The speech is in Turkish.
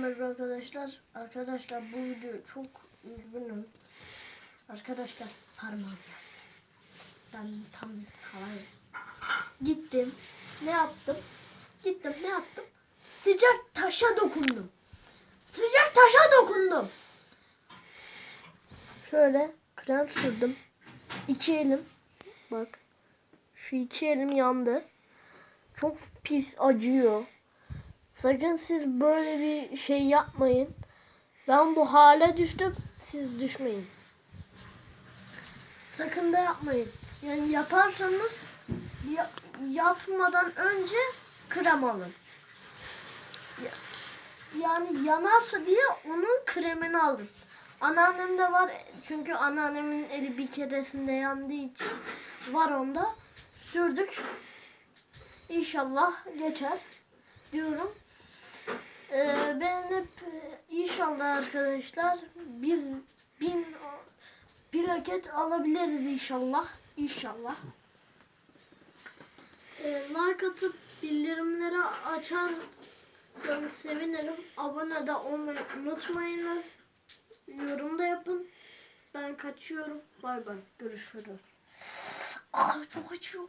merhaba arkadaşlar. Arkadaşlar bu video çok üzgünüm. Arkadaşlar parmağım yandı. Ben tam havaya gittim. Ne yaptım? Gittim ne yaptım? Sıcak taşa dokundum. Sıcak taşa dokundum. Şöyle krem sürdüm. İki elim. Bak. Şu iki elim yandı. Çok pis acıyor. Sakın siz böyle bir şey yapmayın. Ben bu hale düştüm. Siz düşmeyin. Sakın da yapmayın. Yani yaparsanız ya- yapmadan önce krem alın. Ya- yani yanarsa diye onun kremini alın. Anneannemde var çünkü anneannemin eli bir keresinde yandığı için var onda. Sürdük. İnşallah geçer diyorum. Ee, ben hep e, inşallah arkadaşlar bir bin bir paket alabiliriz inşallah. İnşallah. Ee, like atıp bildirimleri açarsanız sevinirim. Abone de olmayı unutmayınız. Yorum da yapın. Ben kaçıyorum. Bay bay. Görüşürüz. Ah çok acıyor.